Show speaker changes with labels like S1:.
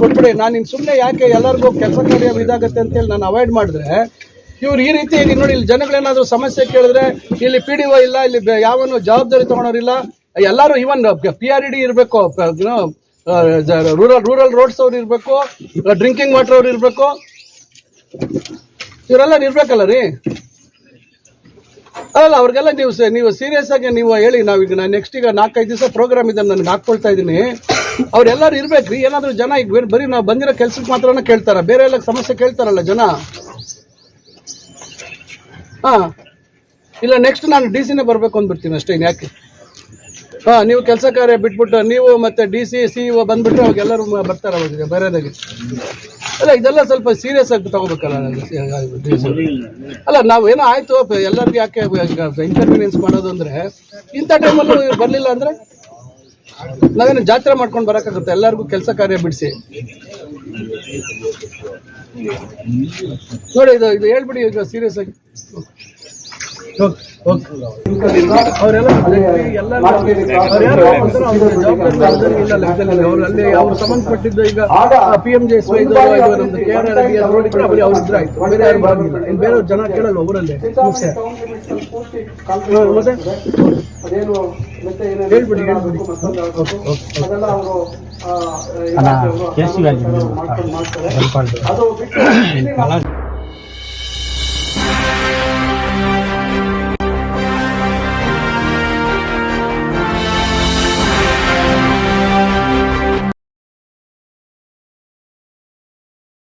S1: ಕೊಟ್ಬಿಡಿ ನಾನು ಇನ್ನು ಸುಮ್ಮನೆ ಯಾಕೆ ಎಲ್ಲರಿಗೂ ಕೆಲಸ ಕಾರ್ಯ ಇದಾಗುತ್ತೆ ಅಂತೇಳಿ ನಾನು ಅವಾಯ್ಡ್ ಮಾಡಿದ್ರೆ, ಇವ್ರು ಈ ರೀತಿ ಇಲ್ಲಿ ನೋಡಿ, ಇಲ್ಲಿ ಜನಗಳೇನಾದರೂ ಸಮಸ್ಯೆ ಕೇಳಿದ್ರೆ, ಇಲ್ಲಿ ಪಿ ಡಿ ಒ ಇಲ್ಲ, ಇಲ್ಲಿ ಯಾವನು ಜವಾಬ್ದಾರಿ ತಗೊಳೋರಿಲ್ಲ. ಎಲ್ಲರೂ ಇವನ್ ಪಿ ಆರ್ ಇ ಡಿ ಇರಬೇಕು ರೂರಲ್ ರೂರಲ್ ರೋಡ್ಸ್ ಅವ್ರು ಇರಬೇಕು ಡ್ರಿಂಕಿಂಗ್ ವಾಟರ್ ಅವ್ರು ಇರಬೇಕು. ಇವರೆಲ್ಲ ಇರ್ಬೇಕಲ್ಲ ರೀ? ಅಲ್ಲ, ಅವ್ರಿಗೆಲ್ಲ ನೀವು ನೀವು ಸೀರಿಯಸ್ ಆಗಿ ನೀವು ಹೇಳಿ, ನಾವೀಗ ನಾನು ನೆಕ್ಸ್ಟ್ ಈಗ ನಾಲ್ಕೈದು ದಿವಸ ಪ್ರೋಗ್ರಾಮ್ ಇದೆ, ನನಗೆ ಹಾಕ್ಕೊಳ್ತಾ ಇದ್ದೀನಿ. ಅವ್ರೆಲ್ಲರೂ ಇರ್ಬೇಕ್ರಿ, ಏನಾದರೂ ಜನ ಈಗ ಬೇರೆ ಬರೀ ನಾವು ಬಂದಿರೋ ಕೆಲ್ಸಕ್ಕೆ ಮಾತ್ರನೇ ಕೇಳ್ತಾರ, ಬೇರೆ ಎಲ್ಲ ಸಮಸ್ಯೆ ಕೇಳ್ತಾರಲ್ಲ ಜನ? ಹಾಂ. ಇಲ್ಲ ನೆಕ್ಸ್ಟ್ ನಾನು ಡಿ ಸಿನೇ ಬರಬೇಕು ಅಂದ್ಬಿಡ್ತೀನಿ ಅಷ್ಟೇ ಯಾಕೆ? ಹಾಂ, ನೀವು ಕೆಲಸ ಕಾರ್ಯ ಬಿಟ್ಬಿಟ್ಟು, ನೀವು ಮತ್ತೆ ಡಿ ಸಿ ಸಿ ಇ ಬಂದ್ಬಿಟ್ರೆ ಅವಾಗ ಎಲ್ಲರೂ ಮ- ಬರ್ತಾರೆ ಅವಾಗ ಬೇರೆದಾಗಿ. ಅಲ್ಲ, ಇದೆಲ್ಲ ಸ್ವಲ್ಪ ಸೀರಿಯಸ್ ಆಗಿ ತಗೋಬೇಕಲ್ಲ ಅಲ್ಲ, ನಾವೇನೋ ಆಯಿತು, ಎಲ್ಲರಿಗೂ ಯಾಕೆ ಇನ್ಕನ್ವೀನಿಯನ್ಸ್ ಮಾಡೋದು ಅಂದ್ರೆ, ಇಂಥ ಟೈಮಲ್ಲೂ ಬರಲಿಲ್ಲ ಅಂದ್ರೆ? ನಾವೇನು ಜಾತ್ರೆ ಮಾಡ್ಕೊಂಡು ಬರೋಕ್ಕಾಗುತ್ತೆ? ಎಲ್ಲರಿಗೂ ಕೆಲಸ ಕಾರ್ಯ ಬಿಡಿಸಿ. ನೋಡಿ, ಇದು ಇದು ಹೇಳ್ಬಿಡಿ ಈಗ ಸೀರಿಯಸ್ ಆಗಿ. ಅವರೆಲ್ಲ ಅವ್ರ ಈಗ ಬರೀ ಬೇರೆ ಜನ ಕೇಳಲ್ಲ ಊರಲ್ಲಿ.
S2: ಅದೇನು ಮತ್ತೆ ಏನೇನು
S1: ಹೇಳ್ಬಿಡಿ ಹೇಳ್ಬಿಡಿ.
S2: ಅದೆಲ್ಲ ಅವರು ಮಾಡ್ಕೊಂಡು ಮಾಡ್ತಾರೆ. ಅದು ಬಿಟ್ಟು